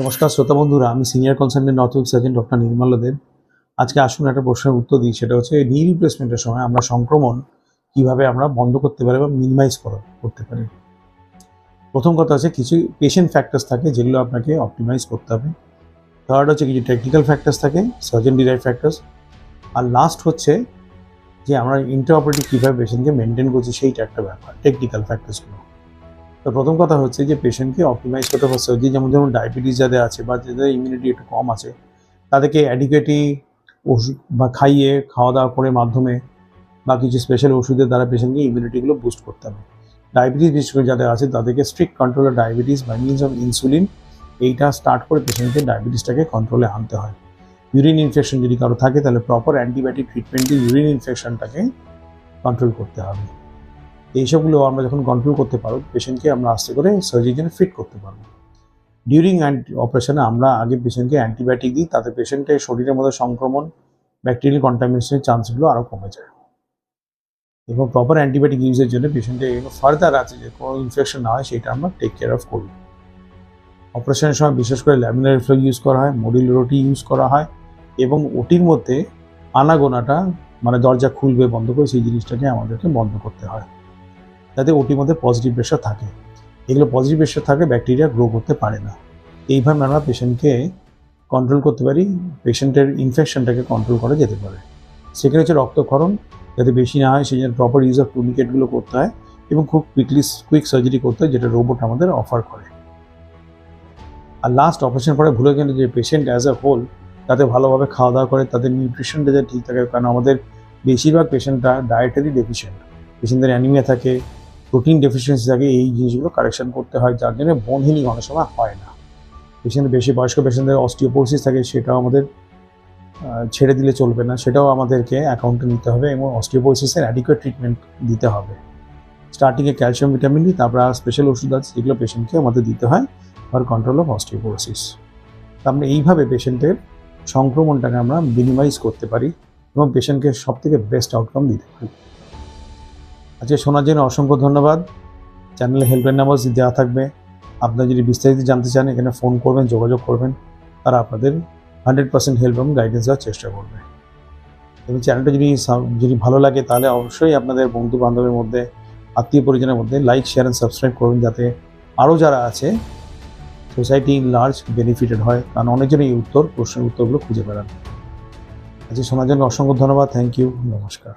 নমস্কার শ্রোতা বন্ধুরা, আমি senior consultant north surgeon doctor Nirmal Deb. আজকে আসুন একটা প্রশ্নের উত্তর দিই, সেটা হচ্ছে নি রিপ্লেসমেন্টের সময় আমরা সংক্রমণ কীভাবে আমরা বন্ধ করতে পারি বা মিনিমাইজ করতে পারি। প্রথম কথা হচ্ছে কিছু পেশেন্ট ফ্যাক্টরস থাকে যেগুলো আপনাকে অপটিমাইজ করতে হবে। থার্ড হচ্ছে কিছু টেকনিক্যাল ফ্যাক্টরস থাকে সার্জন ডিরাইভ ফ্যাক্টরস আর লাস্ট হচ্ছে যে আমরা ইন্টারঅপারেটিভ কীভাবে পেশেন্টকে মেনটেন করছি, সেইটা একটা ব্যাপার টেকনিক্যাল ফ্যাক্টরসগুলো তো প্রথম কথা হচ্ছে যে পেশেন্টকে অপটিমাইজ করতে হবে সার্জি যেমন যেমন ডায়াবেটিস যাদের আছে বা যাদের ইমিউনিটি একটু কম আছে, তাদেরকে অ্যাডিকুয়েটলি ওষুধ বা খাইয়ে খাওয়া দাওয়া করে মাধ্যমে বা কিছু স্পেশাল ওষুধের দ্বারা পেশেন্টকে ইমিউনিটিগুলো বুস্ট করতে হবে। ডায়াবেটিস বিশেষ করে যাদের আছে, তাদেরকে strict control of diabetes by means of insulin এইটা স্টার্ট করে পেশেন্টকে ডায়াবেটিসটাকে কন্ট্রোলে আনতে হয়। ইউরিন ইনফেকশন যদি কারও থাকে, তাহলে প্রপার অ্যান্টিবায়োটিক ট্রিটমেন্ট ইউরিন ইনফেকশনটাকে কন্ট্রোল করতে হবে। এইসবগুলো আমরা যখন কন্ট্রোল করতে পারব পেশেন্টকে আমরা আস্তে করে সার্জারির জন্য ফিট করতে পারব। ডিউরিং অপারেশনে আমরা আগে পেশেন্টকে অ্যান্টিবায়োটিক দিই, তাতে পেশেন্টের শরীরের মধ্যে সংক্রমণ ব্যাকটেরিয়াল কন্টামিনেশনের চান্সগুলো আরও কমে যায়। এবং প্রপার অ্যান্টিবায়োটিক ইউজের জন্য পেশেন্টের ফার্দার আছে যে কোনো ইনফেকশন না হয়, সেটা আমরা টেক কেয়ার অফ করি। অপারেশনের সময় বিশেষ করে ল্যামিনারি ফ্লো ইউজ করা হয় মডিল রোটি ইউজ করা হয়, এবং ওটির মধ্যে আনাগোনাটা মানে দরজা খুলবে, বন্ধ করে সেই জিনিসটাকে আমাদেরকে বন্ধ করতে হয়। যাতে ওটির মধ্যে পজিটিভ প্রেশার থাকে। এগুলো পজিটিভ প্রেশার থাকে ব্যাকটেরিয়া গ্রো করতে পারে না। এইভাবে আমরা পেশেন্টকে কন্ট্রোল করতে পারি পেশেন্টের ইনফেকশনটাকে কন্ট্রোল করা যেতে পারে। সেখানে হচ্ছে রক্তক্ষরণ, যাতে বেশি না হয়, সেই জন্য প্রপার ইউজ অফ টুনিকেটগুলো করতে হয় এবং খুব কুইকলি কুইক সার্জারি করতে হয়, যেটা রোবট আমাদের অফার করে। আর লাস্ট অপারেশন পরে ভুলে গেলে যে পেশেন্ট অ্যাজ এ হোল তাতে ভালোভাবে খাওয়া দাওয়া করে, তাদের নিউট্রিশনটা যাতে ঠিক থাকে, কারণ আমাদের বেশিরভাগ পেশেন্টরা ডায়েটারি ডেফিসিয়েন্ট পেশেন্টদের অ্যানিমিয়া থাকে প্রোটিন ডেফিসিয়েন্সি থাকে এই জিনিসগুলো কারেকশন করতে হয়, যার জন্য বোন হিলিং অনেক সময় হয় না। পেশেন্টের বেশি বয়স্ক পেশেন্টদের অস্টিওপোরসিস থাকে, সেটাও আমাদের ছেড়ে দিলে চলবে না। সেটাও আমাদেরকে অ্যাকাউন্টে নিতে হবে এবং অস্টিওপোরসিসের অ্যাডিকুয়েট ট্রিটমেন্ট দিতে হবে। স্টার্টিংয়ে ক্যালসিয়াম ভিটামিন ডি তারপর স্পেশাল ওষুধ আছে যেগুলো পেশেন্টকে আমাদের দিতে হয় ফর কন্ট্রোল অফ অস্টিওপোরসিস আমরা এইভাবে পেশেন্টের সংক্রমণটাকে আমরা মিনিমাইজ করতে পারি এবং পেশেন্টকে সব থেকে বেস্ট আউটকাম দিতে পারি। আজকে শোনার জন্য অসংখ্য ধন্যবাদ। চ্যানেলে হেল্পলাইন নাম্বার দেওয়া থাকবে, আপনারা যদি বিস্তারিত জানতে চান, এখানে ফোন করবেন, যোগাযোগ করবেন, তারা আপনাদের হান্ড্রেড পার্সেন্ট হেল্প এবং গাইডেন্স দেওয়ার চেষ্টা করবে। এবং চ্যানেলটা যদি যদি ভালো লাগে, তাহলে অবশ্যই আপনাদের বন্ধু বান্ধবের মধ্যে, আত্মীয় পরিজনের মধ্যে লাইক শেয়ার অ্যান্ড সাবস্ক্রাইব করবেন, যাতে আরও যারা আছে সোসাইটি লার্জ বেনিফিটেড হয়, কারণ অনেকজন এই উত্তর, প্রশ্নের উত্তরগুলো খুঁজে বেড়ান আজকে শোনার জন্য অসংখ্য ধন্যবাদ থ্যাংক ইউ নমস্কার।